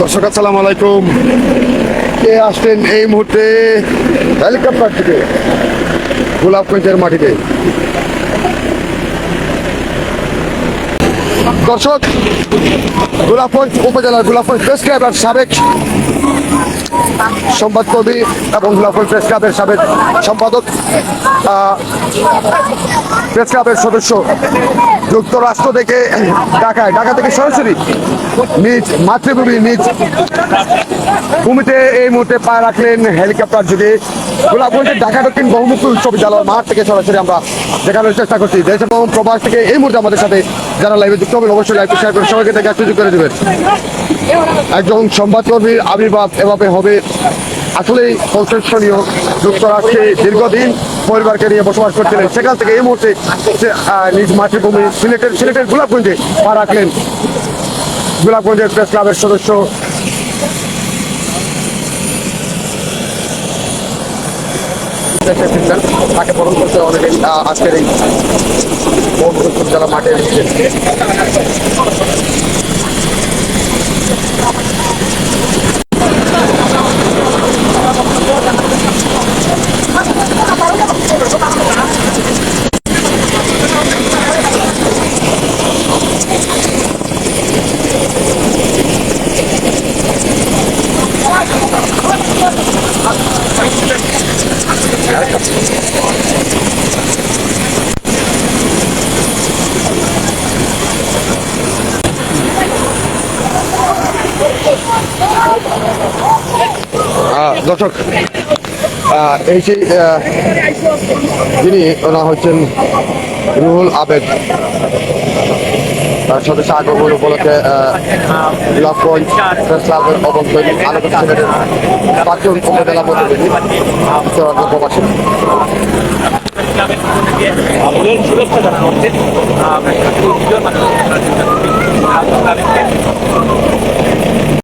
দর্শক, আসসালামু আলাইকুম। কে আসছেন এই মুহূর্তে? হেলিকপ্টার থেকে গোলাপগঞ্জের মাটিতে। দর্শক, গোলাপগঞ্জ উপজেলার গোলাপগঞ্জ প্রেস ক্লাবের সাবেক সংবাদকর্মী এবং গোলাপগঞ্জ প্রেস ক্লাবের সাবেক সম্পাদক প্রেস ক্লাবের সদস্য যুক্তরাষ্ট্র থেকে ঢাকায়। ঢাকা থেকে সরাসরি নিজ মাতৃভূমি, নিজ ভূমিতে এই মুহূর্তে পা রাখলেন হেলিকপ্টার যুগে। গোলাপগঞ্জের ঢাকা দক্ষিণ বহুমুখী উচ্চ মাঠ থেকে সরাসরি আমরা দেখানোর চেষ্টা করছি। দেশ এবং প্রবাস থেকে এই মুহূর্তে আমাদের সাথে যারা লাইভে যুক্ত হবেন, অবশ্যই লাইভে শেয়ার করে সবাইকে দেখা সুযোগ করে দেবেন। একজন সংবাদকর্মীর আবির্ভাব এভাবে হবে। আসলেই প্রশংসনীয় যুক্তরাষ্ট্রে দীর্ঘদিন পরিবারকে নিয়ে বসবাস করছিলেন। সেখান থেকে এই মুহূর্তে নিজ মাতৃভূমি সিলেটের সিলেটের গোলাপগঞ্জে পা রাখলেন। গোলাপগঞ্জের প্রেস ক্লাবের সদস্য। তাকে বরণ করতে অনেকে আজকের এই জেলা মাঠে দর্শক এই সেই যিনি ওনা হচ্ছেন রুহুল আবেদ সদস্য আগমন উপলক্ষে প্রেস ক্লাবের অবন্তরী আলোচনা পাঁচজন উপজেলা প্রতিনিধি চূড়ান্ত প্রবাসী।